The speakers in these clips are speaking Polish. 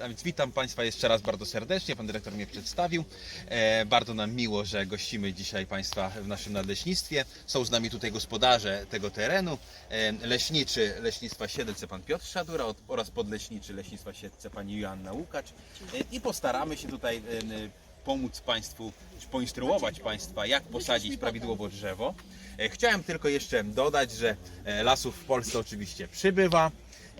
a więc witam Państwa jeszcze raz bardzo serdecznie. Pan dyrektor mnie przedstawił. E, bardzo nam miło, że gościmy dzisiaj Państwa w naszym nadleśnictwie. Są z nami tutaj gospodarze tego terenu. E, leśniczy Leśnictwa Siedlce pan Piotr Szadura oraz podleśniczy Leśnictwa Siedlce pani Joanna Łukacz. E, I postaramy się tutaj pomóc Państwu, poinstruować Państwa, jak posadzić prawidłowo drzewo. Chciałem tylko jeszcze dodać, że lasów w Polsce oczywiście przybywa.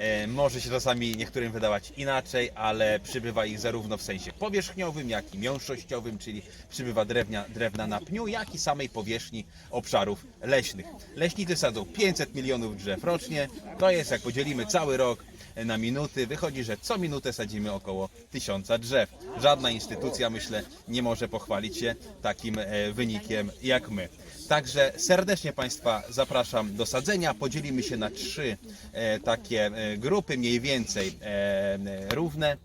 E, Może się czasami niektórym wydawać inaczej, ale przybywa ich zarówno w sensie powierzchniowym, jak i miąższościowym, czyli przybywa drewnia, drewna na pniu, jak i samej powierzchni obszarów leśnych. Leśnicy sadzą 500 milionów drzew rocznie. To jest, jak podzielimy cały rok na minuty, wychodzi, że co minutę sadzimy około 1000 drzew. Żadna instytucja, myślę, nie może pochwalić się takim e, wynikiem jak my. Także serdecznie Państwa zapraszam do sadzenia. Podzielimy się na trzy e, takie e, grupy, mniej więcej równe.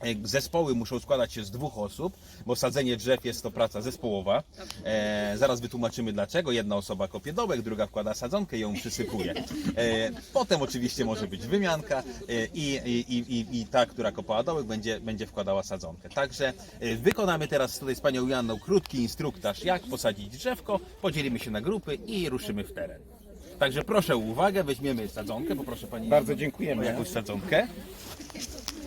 E, Zespoły muszą składać się z dwóch osób, bo sadzenie drzew jest to praca zespołowa. E, zaraz wytłumaczymy dlaczego. Jedna osoba kopie dołek, druga wkłada sadzonkę i ją przysypuje. E, potem oczywiście może być wymianka e, i, i, i, i ta, która kopała dołek, będzie, będzie wkładała sadzonkę. Także e, wykonamy teraz tutaj z panią Janną krótki instruktaż, jak posadzić drzewko, podzielimy się na grupy i ruszymy w teren. Także proszę o uwagę, weźmiemy sadzonkę, poproszę pani Bardzo o dziękujemy. jakąś sadzonkę.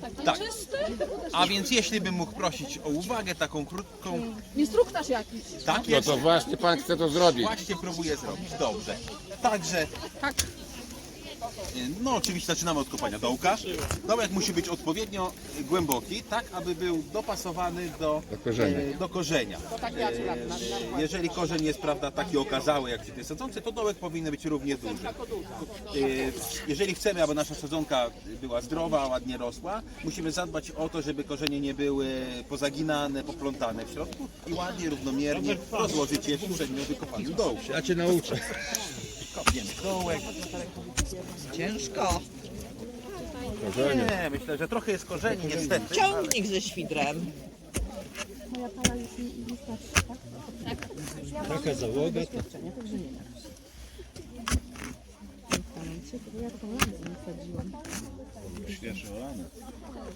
takie Tak. czyste? A więc jeśli bym mógł prosić o uwagę taką krótką, Instruktaż jakiś. tak No jest, to właśnie pan chce to zrobić. właśnie próbuję zrobić. Dobrze. Także, Tak. No oczywiście zaczynamy od kopania dołka. Dołek musi być odpowiednio głęboki, tak aby był dopasowany do, Do korzenia. e, Do korzenia. tak Jeżeli korzeń jest prawda, taki okazały jak tej sadzonce, to dołek powinien być równie duży. E, Jeżeli chcemy, aby nasza sadzonka była zdrowa, ładnie rosła, musimy zadbać o to, żeby korzenie nie były pozaginane, poplątane w środku i ładnie, równomiernie rozłożyć je w uprzednio wykopanym dołku. Ja cię nauczę. Kopniemy dołek. Ciężko. Korzenie. Nie, myślę, że trochę jest korzeni niestety. Ciągnik ze świdrem. Taka załoga. To...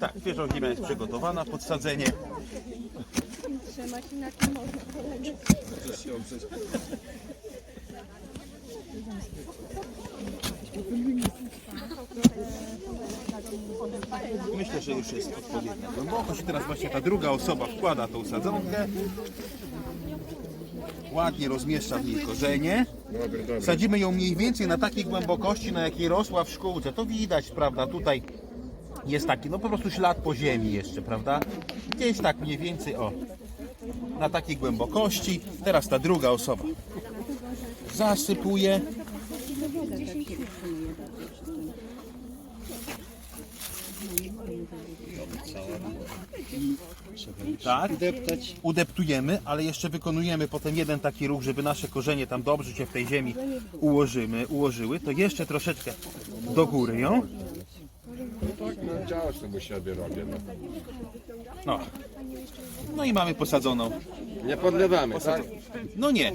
Tak, świeżo ziemia jest przygotowana, podsadzenie. Myślę, że już jest odpowiednia głębokość. I teraz właśnie ta druga osoba wkłada tą sadzonkę. Ładnie rozmieszcza w niej korzenie. Sadzimy ją mniej więcej na takiej głębokości, na jakiej rosła w szkółce. To widać, prawda? Tutaj jest taki, no po prostu ślad po ziemi jeszcze, prawda? Gdzieś tak mniej więcej, o, na takiej głębokości. Teraz ta druga osoba zasypuje. Tak, Deptać. udeptujemy, ale jeszcze wykonujemy potem jeden taki ruch, żeby nasze korzenie tam dobrze się w tej ziemi ułożymy, ułożyły, to jeszcze troszeczkę do góry ją. No, działać to u siebie robię. No. No. No i mamy posadzoną. Nie podlewamy, tak? No nie.